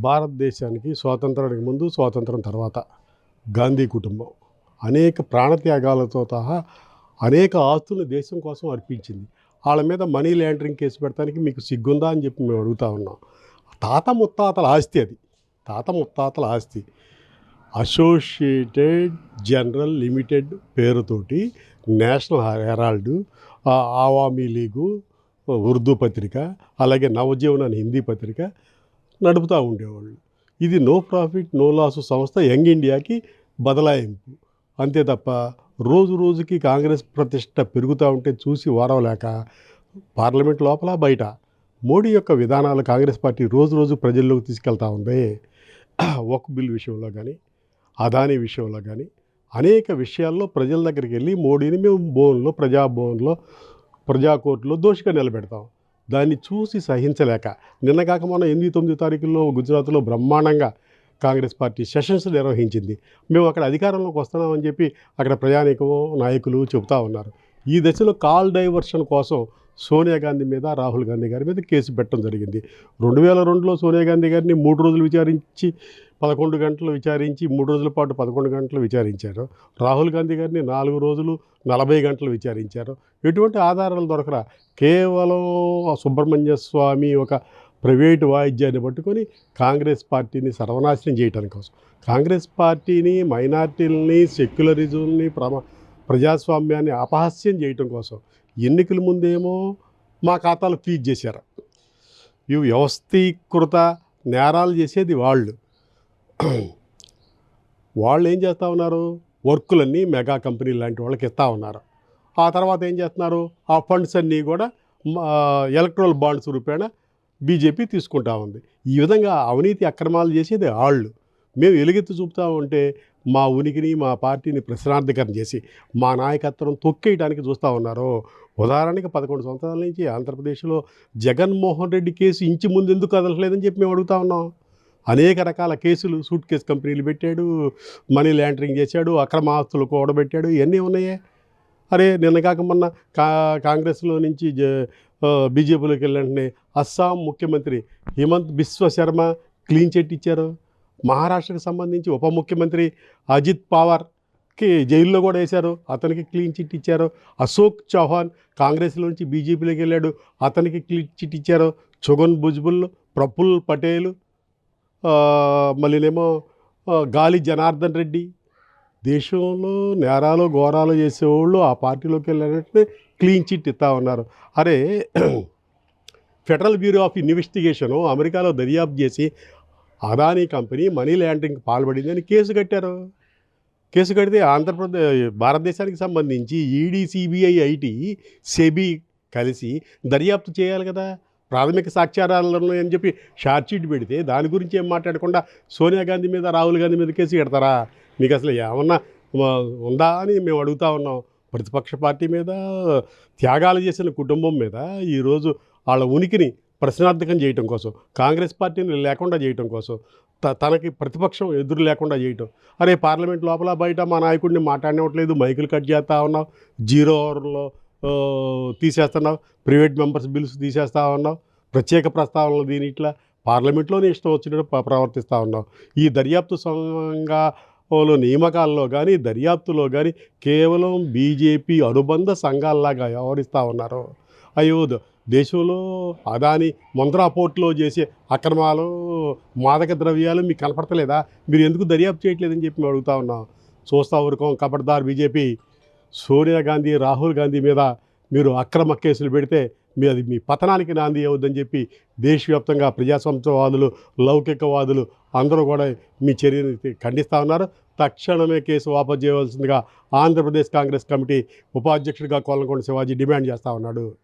భారతదేశానికి స్వాతంత్రానికి ముందు స్వాతంత్రం తర్వాత గాంధీ కుటుంబం. అనేక ప్రాణత్యాగాలతో సహా అనేక ఆస్తులను దేశం కోసం అర్పించింది. వాళ్ళ మీద మనీ ల్యాండరింగ్ కేసు పెడతానికి మీకు సిగ్గుందా అని చెప్పి మేము అడుగుతా ఉన్నాం. తాత ముత్తాతల ఆస్తి అది. తాత ముత్తాతల ఆస్తి. అసోసియేటెడ్ జనరల్ లిమిటెడ్ పేరుతోటి నేషనల్ హెరాల్డ్ ఆవామీ లీగు ఉర్దూ పత్రిక అలాగే నవజీవన్ అనే హిందీ పత్రిక నడుపుతూ ఉండేవాళ్ళు. ఇది నో ప్రాఫిట్ నో లాస్ సంస్థ యంగ్ ఇండియాకి బదలాయింపు. అంతే తప్ప రోజు రోజుకి కాంగ్రెస్ ప్రతిష్ట పెరుగుతూ ఉంటే చూసి వారవలేక పార్లమెంట్ లోపల బయట మోడీ యొక్క విధానాలు కాంగ్రెస్ పార్టీ రోజు రోజు ప్రజల్లోకి తీసుకెళ్తా ఉంది. ఒక బిల్ విషయంలో కానీ అదానీ విషయంలో కానీ అనేక విషయాల్లో ప్రజల దగ్గరికి వెళ్ళి మోడీని మేము భోన్లో ప్రజా భవన్లో ప్రజా కోర్టులో దోషిగా నిలబెడతాం. దాన్ని చూసి సహించలేక నిన్నగాక మనం ఎనిమిది తొమ్మిది తారీఖుల్లో గుజరాత్లో బ్రహ్మాండంగా కాంగ్రెస్ పార్టీ సెషన్స్ నిర్వహించింది. మేము అక్కడ అధికారంలోకి వస్తున్నామని చెప్పి అక్కడ ప్రయాణికులు నాయకులు చెబుతూ ఉన్నారు. ఈ దశలో కాల్ డైవర్షన్ కోసం సోనియా గాంధీ మీద రాహుల్ గాంధీ గారి మీద కేసు పెట్టడం జరిగింది. రెండు వేల రెండులో సోనియా గాంధీ గారిని మూడు రోజులు విచారించి పదకొండు గంటలు విచారించి మూడు రోజుల పాటు పదకొండు గంటలు విచారించారు. రాహుల్ గాంధీ గారిని నాలుగు రోజులు నలభై గంటలు విచారించారు. ఎటువంటి ఆధారాలు దొరకరా? కేవలం సుబ్రహ్మణ్య స్వామి ఒక ప్రైవేటు వాయిద్యాన్ని పట్టుకొని కాంగ్రెస్ పార్టీని సర్వనాశనం చేయడానికి కోసం. కాంగ్రెస్ పార్టీని మైనార్టీలని సెక్యులరిజంని ప్రమా ప్రజాస్వామ్యాన్ని అపహాస్యం చేయటం కోసం ఎన్నికల ముందేమో మా ఖాతాలు ఫీజ్ చేశారు. ఇవి వ్యవస్థీకృత నేరాలు చేసేది వాళ్ళు. వాళ్ళు ఏం చేస్తూ ఉన్నారు? వర్కులన్నీ మెగా కంపెనీ లాంటి వాళ్ళకి ఇస్తూ ఉన్నారు. ఆ తర్వాత ఏం చేస్తున్నారు? ఆ ఫండ్స్ అన్నీ కూడా ఎలక్ట్రల్ బాండ్స్ రూపేణ బీజేపీ తీసుకుంటా ఉంది. ఈ విధంగా అవినీతి అక్రమాలు చేసేది వాళ్ళు మేము ఎలుగెత్తి చూపుతా ఉంటే మా ఉనికిని మా పార్టీని ప్రశ్నార్థకరం చేసి మా నాయకత్వం తొక్కేయడానికి చూస్తూ ఉన్నారు. ఉదాహరణకి పదకొండు సంవత్సరాల నుంచి ఆంధ్రప్రదేశ్లో జగన్మోహన్ రెడ్డి కేసు ఇంచి ముందు ఎందుకు కదలట్లేదని చెప్పి మేము అడుగుతా ఉన్నాం. అనేక రకాల కేసులు సూట్ కేసు కంపెనీలు పెట్టాడు మనీ ల్యాండరింగ్ చేశాడు అక్రమ ఆస్తులు కూడబెట్టాడు ఇవన్నీ ఉన్నాయే. అరే నిన్న కాక మొన్న కా కాంగ్రెస్లో నుంచి జ బీజేపీలోకి వెళ్ళంటే అస్సాం ముఖ్యమంత్రి హిమంత్ బిశ్వ శర్మ క్లీన్ చిట్ ఇచ్చారు. మహారాష్ట్రకు సంబంధించి ఉప ముఖ్యమంత్రి అజిత్ పవార్కి జైల్లో కూడా వేశారు. అతనికి క్లీన్ చిట్ ఇచ్చారు. అశోక్ చౌహాన్ కాంగ్రెస్లో నుంచి బీజేపీలోకి వెళ్ళాడు. అతనికి క్లీన్ చిట్ ఇచ్చారు. చుగన్ భుజ్బుల్ ప్రఫుల్ పటేల్ మళ్ళీనేమో గాలి జనార్దన్ రెడ్డి. దేశంలో నేరాలు ఘోరాలు చేసేవాళ్ళు ఆ పార్టీలోకి వెళ్ళారంటే క్లీన్ చిట్ ఇస్తా ఉన్నారు. అరే ఫెడరల్ బ్యూరో ఆఫ్ ఇన్వెస్టిగేషను అమెరికాలో దర్యాప్తు చేసి Adani company money laundering పాల్పడిందని case కట్టారు. కేసు కడితే ఆంధ్రప్రదేశ్ భారతదేశానికి సంబంధించి ఈడీ సిబిఐ ఐటీ సెబీ కలిసి దర్యాప్తు చేయాలి కదా. ప్రాథమిక సాక్ష్యాధారాలను అని చెప్పి షార్ట్షీట్ పెడితే దాని గురించి ఏం మాట్లాడకుండా సోనియా గాంధీ మీద రాహుల్ గాంధీ మీద కేసు పెడతారా? మీకు అసలు ఏమన్నా ఉందా అని మేము అడుగుతా ఉన్నాం. ప్రతిపక్ష పార్టీ మీద త్యాగాలు చేసిన కుటుంబం మీద ఈరోజు వాళ్ళ ఉనికిని ప్రశ్నార్థకం చేయటం కోసం కాంగ్రెస్ పార్టీని లేకుండా చేయటం కోసం త తనకి ప్రతిపక్షం ఎదురు లేకుండా చేయటం. అరే పార్లమెంట్ లోపల బయట మా నాయకుడిని మాట్లాడినట్లేదు మైకులు కట్ చేస్తూ ఉన్నావు జీరో ఓవర్లో తీసేస్తున్నావు. ప్రైవేట్ మెంబర్స్ బిల్స్ తీసేస్తా ఉన్నావు. ప్రత్యేక ప్రస్తావనలు దీని ఇట్లా. పార్లమెంట్లోనే ఇష్టం వచ్చినట్టు ప్రవర్తిస్తూ ఉన్నావు. ఈ దర్యాప్తు సంఘాలు నియామకాల్లో కానీ దర్యాప్తులో కానీ కేవలం బీజేపీ అనుబంధ సంఘాల్లాగా వ్యవహరిస్తూ ఉన్నారు. అయ్యో దేశంలో అదాని మొంద్రాపోర్ట్లో చేసే అక్రమాలు మాదక ద్రవ్యాలు మీకు కనపడతలేదా? మీరు ఎందుకు దర్యాప్తు చేయట్లేదని చెప్పి మేము అడుగుతా ఉన్నాం. చూస్తా ఊరుకోం. కబడ్దార్ బీజేపీ సోనియా గాంధీ రాహుల్ గాంధీ మీద మీరు అక్రమ కేసులు పెడితే మీ అది మీ పతనానికి నాంది అవుద్దని చెప్పి దేశవ్యాప్తంగా ప్రజాస్వామ్యవాదులు లౌకికవాదులు అందరూ కూడా మీ చర్యని ఖండిస్తూ ఉన్నారు. తక్షణమే కేసు వాపసు చేయవలసిందిగా ఆంధ్రప్రదేశ్ కాంగ్రెస్ కమిటీ ఉపాధ్యక్షుడిగా కోలంకొండ శివాజీ డిమాండ్ చేస్తూ ఉన్నాడు.